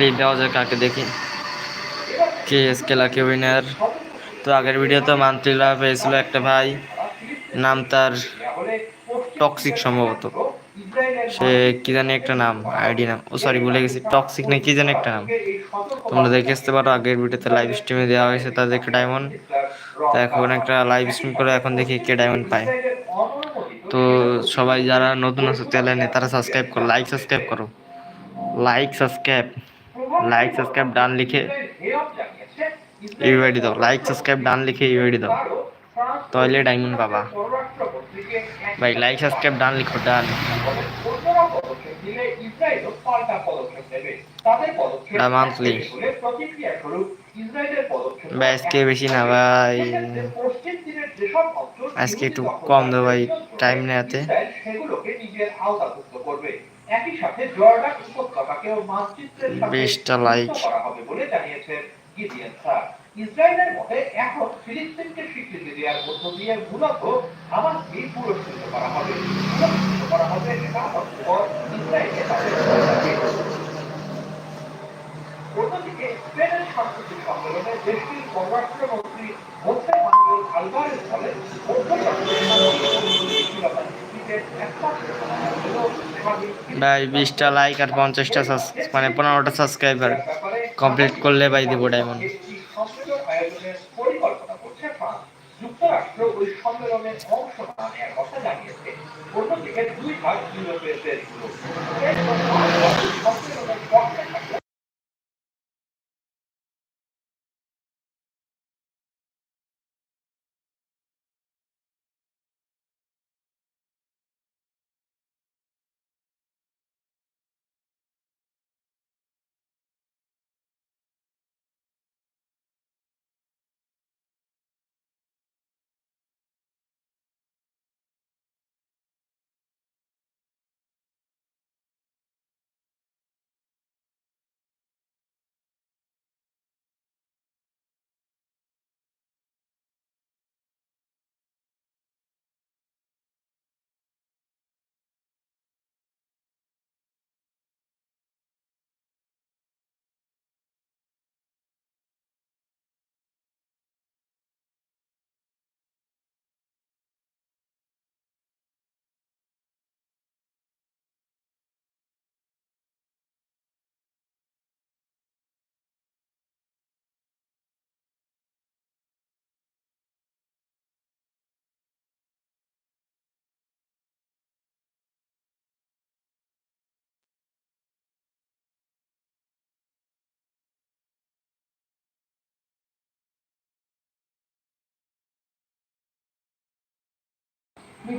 Monthly দেওয়া কাকে দেখি। কে এস কে লাকি উইনার তো আগের ভিডিওতে মান্থলি লাভ পেয়েছিল একটা ভাই। নাম তার টক্সিক সম্ভবত। সে কি জানি একটা নাম আইডি নাম। ও সরি ভুলে গেছি। টক্সিক না কি জানি একটা নাম। তোমরা দেখে আসতে পারো, আগের ভিডিওতে লাইভ স্ট্রিমে দেওয়া হয়েছে তাদের একটা ডায়মন্ড তো এখন একটা লাইভ স্ট্রিম করে এখন দেখি কে ডায়মন্ড পায়। তো সবাই যারা নতুন আছে চ্যানেলে তারা সাবস্ক্রাইব করো। লাইক সাবস্ক্রাইব করো। Like subscribe like subscribe done লিখে ইউআইডি দাও। লাইক সাবস্ক্রাইব ডান লিখে ইউআইডি দাও। তাহলে ডায়মন্ড পাবা। ভাই লাইক সাবস্ক্রাইব ডান লিখো ডান মান্থলি ভাই, আজকে বেশি না, ভাই। আজকে একটু কম দেবো ভাই। টাইম নেওয়াতে বিশটা লাইক ইসরায়েলের মতে এখন ফিলিস্তিনকে স্বীকৃতি দেওয়ার মধ্য দিয়ে মূলত হামাসকে পুরস্কৃত করা হবে। পুরস্কৃত করা হবে এটা অতঃপর ইসরায়েলে তাদের অন্যদিকে স্পেনের সাংস্কৃতিক সম্মেলনে দেশটির পররাষ্ট্রমন্ত্রী মোসে মানুয়েল আলভারেজ বলেন ভাই, বিশটা লাইক আর পঞ্চাশটা মানে পনেরোটা সাবস্ক্রাইবার কমপ্লিট করলে ভাই দিব ডায়মন্ড অন্যদিকে দুই ভাগ ইউরোপের দেশগুলো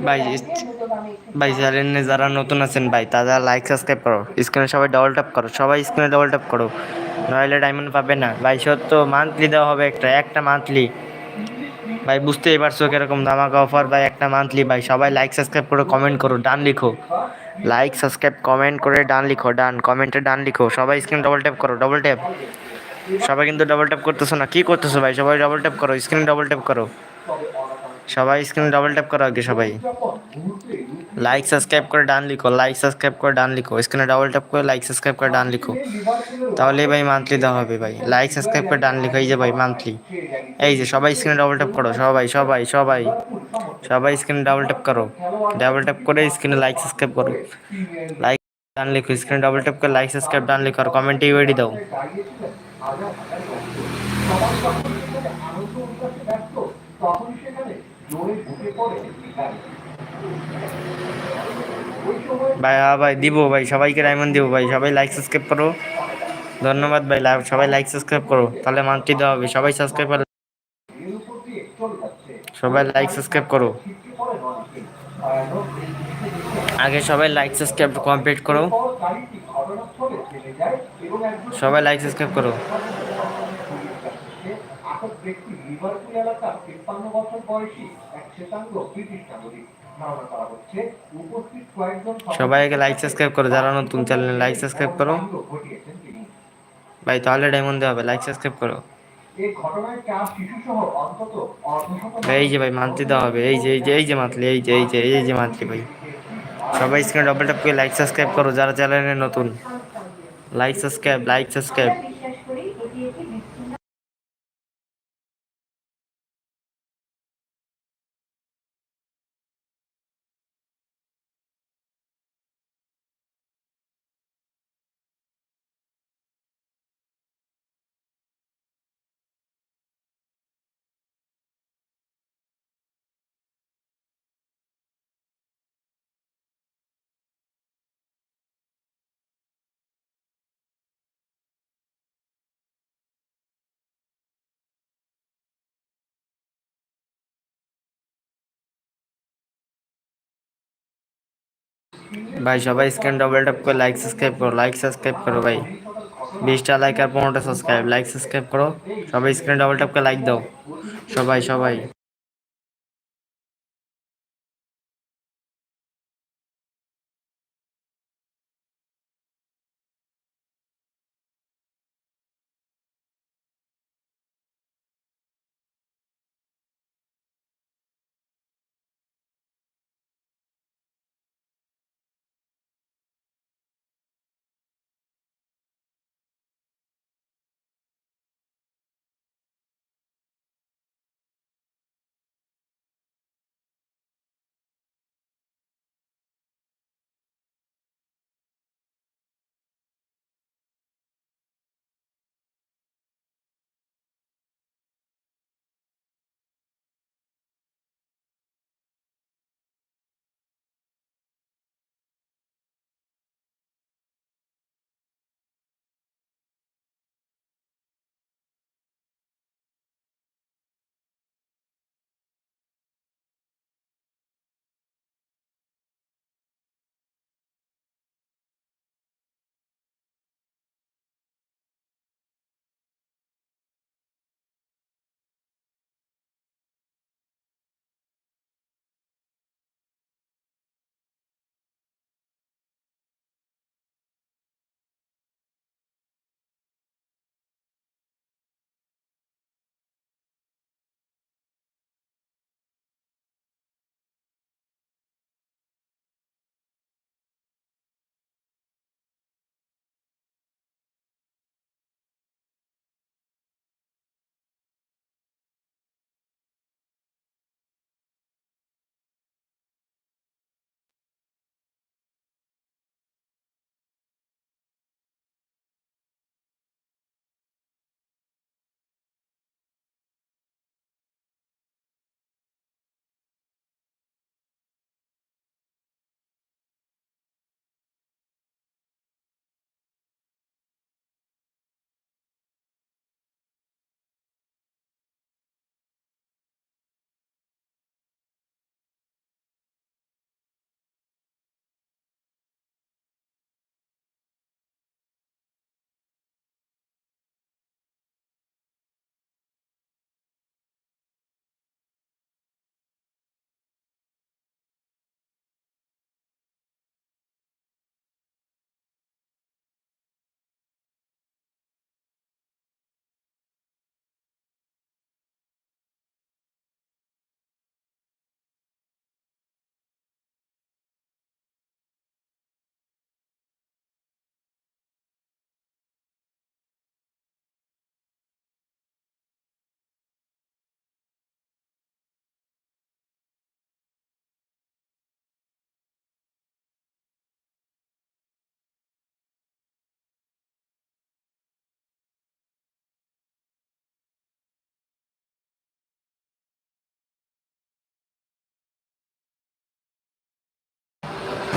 ভাই ভাই চ্যানেলে যারা নতুন আছেন, ভাই, তারা লাইক সাবস্ক্রাইব করো। স্ক্রিনে সবাই ডবল ট্যাপ করো। সবাই স্ক্রিনে ডবল ট্যাপ করো নইলে ডায়মন্ড পাবে না। ভাই, সত্য মান্থলি দেওয়া হবে একটা একটা মান্থলি ভাই, বুঝতেই পারছ কীরকম ধামাকা অফার ভাই, একটা মান্থলি ভাই, সবাই লাইক সাবস্ক্রাইব করে কমেন্ট করো ডান লিখো। লাইক সাবস্ক্রাইব কমেন্ট করে ডান লিখো ডান কমেন্টে ডান লিখো। সবাই স্ক্রিন ডবল ট্যাপ করো ডবল ট্যাপ সবাই কিন্তু ডবল ট্যাপ করতেছো না। কি করতেছো ভাই? সবাই ডবল ট্যাপ করো স্ক্রিন ডবল ট্যাপ করো। সবাই স্ক্রিনে ডাবল ট্যাপ করো আগে সবাই। লাইক সাবস্ক্রাইব করে ডান লিখো লাইক সাবস্ক্রাইব করে ডান লিখো স্ক্রিনে ডাবল ট্যাপ করে লাইক সাবস্ক্রাইব করে ডান লিখো। তাহলে ভাই মান্থলি দেওয়া হবে ভাই। লাইক সাবস্ক্রাইব করে ডান লিখো, এই যে ভাই মান্থলি এই যে সবাই স্ক্রিনে ডবল ট্যাপ করো, সবাই সবাই সবাই। সবাই স্ক্রিনে ডাবল ট্যাপ করো। ডাবল ট্যাপ করে স্ক্রিনে লাইক সাবস্ক্রাইব করো। লাইক ডান লিখো স্ক্রিনে ডবল ট্যাপ করে লাইক সাবস্ক্রাইব ডান লিখো, আর কমেন্টে ইউআইডি দাও। ভাই হ্যাঁ ভাই, দিব ভাই, সবাইকে ডায়মন্ড দিব ভাই, সবাই লাইক সাবস্ক্রাইব করো। ধন্যবাদ ভাই সবাই লাইক সাবস্ক্রাইব করো, তাহলে মান্থলি দেওয়া হবে। সবাই সাবস্ক্রাইব করো। সবাই লাইক সাবস্ক্রাইব করো। আগে সবাই লাইক সাবস্ক্রাইব কমপ্লিট করো। সবাই লাইক সাবস্ক্রাইব করো। তিপ্পান্ন বছর বয়সী শ্বেতাঙ্গ ব্রিটিশ নাগরিক সবাইকে লাইক সাবস্ক্রাইব করো যারা নতুন চ্যানেলে লাইক সাবস্ক্রাইব করো। ভাই তাহলে ডায়মন্ড দেওয়া হবে লাইক সাবস্ক্রাইব করো। এই যে ভাই মান্থলি দেওয়া হবে এই যে এই যে এই যে মান্থলি এই যে এই যে এই যে মান্থলি ভাই। সবাই স্ক্রিনে ডবল ট্যাপ করে লাইক সাবস্ক্রাইব করো যারা চ্যানেলে নতুন। লাইক সাবস্ক্রাইব লাইক সাবস্ক্রাইব ভাই, সবাই স্ক্রিন ডবল ট্যাপ করে লাইক সাবস্ক্রাইব করো। লাইক সাবস্ক্রাইব করো ভাই। বিশটা লাইক আর পনেরোটা সাবস্ক্রাইব লাইক সাবস্ক্রাইব করো। সবাই স্ক্রিন ডবল ট্যাপ করে লাইক দাও। সবাই সবাই।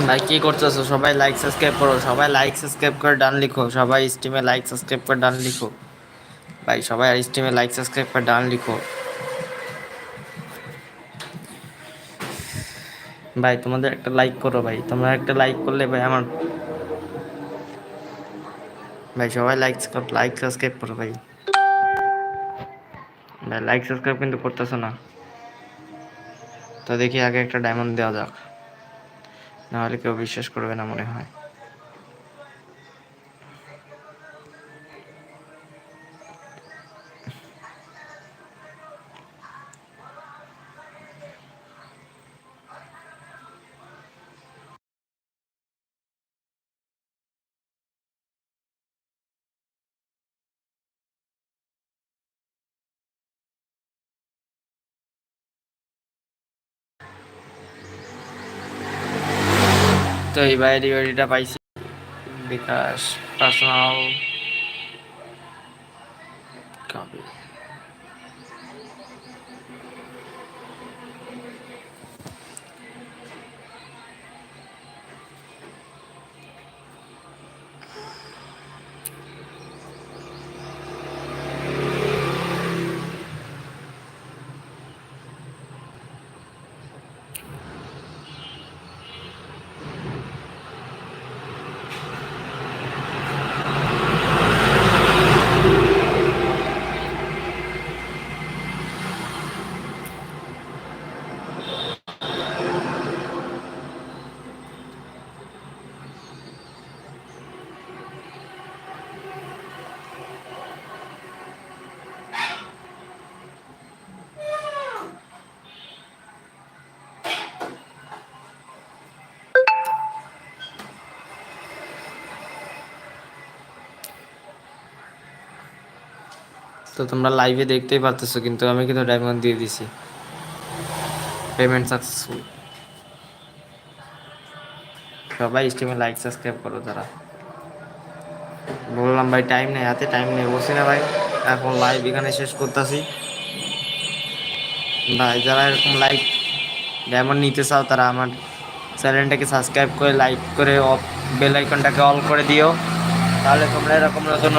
ভাই, কি করতেছো? সবাই লাইক সাবস্ক্রাইব করো। সবাই লাইক সাবস্ক্রাইব করে ডান লিখো। সবাই স্টিমে লাইক সাবস্ক্রাইব করে ডান লিখো। ভাই, সবাই স্টিমে লাইক সাবস্ক্রাইব করে ডান লিখো। ভাই, তোমাদের একটা লাইক করো ভাই। তোমরা একটা লাইক করলে ভাই আমার ভাই, সবাই লাইক লাইক সাবস্ক্রাইব করো ভাই। ভাই লাইক সাবস্ক্রাইব কিন্তু করতেছো না। তো দেখি আগে একটা ডায়মন্ড দেওয়া যাক। নাহলে কেউ বিশ্বাস করবে না মনে হয়। তো এই বাইরে ওইটা পাইছি। বিকাশ পার্সোনাল তো তোমরা লাইভে দেখতেই পারতেছো, কিন্তু আমি কিন্তু ডায়মন্ড দিয়ে দিছি। পেমেন্ট সাকসেসফুল সবাই স্ট্রিমে লাইক সাবস্ক্রাইব করো তারা বললাম ভাই টাইম নেই, হাতে টাইম নেই বসি না ভাই, এখন লাইভ এখানে শেষ করতেছি। ভাই, যারা এরকম লাইক ডায়মন্ড নিতে চাও, তারা আমার চ্যানেলটাকে সাবস্ক্রাইব করে লাইক করে বেল আইকনটাকে অল করে দিও। তাহলে তোমরা এরকম নতুন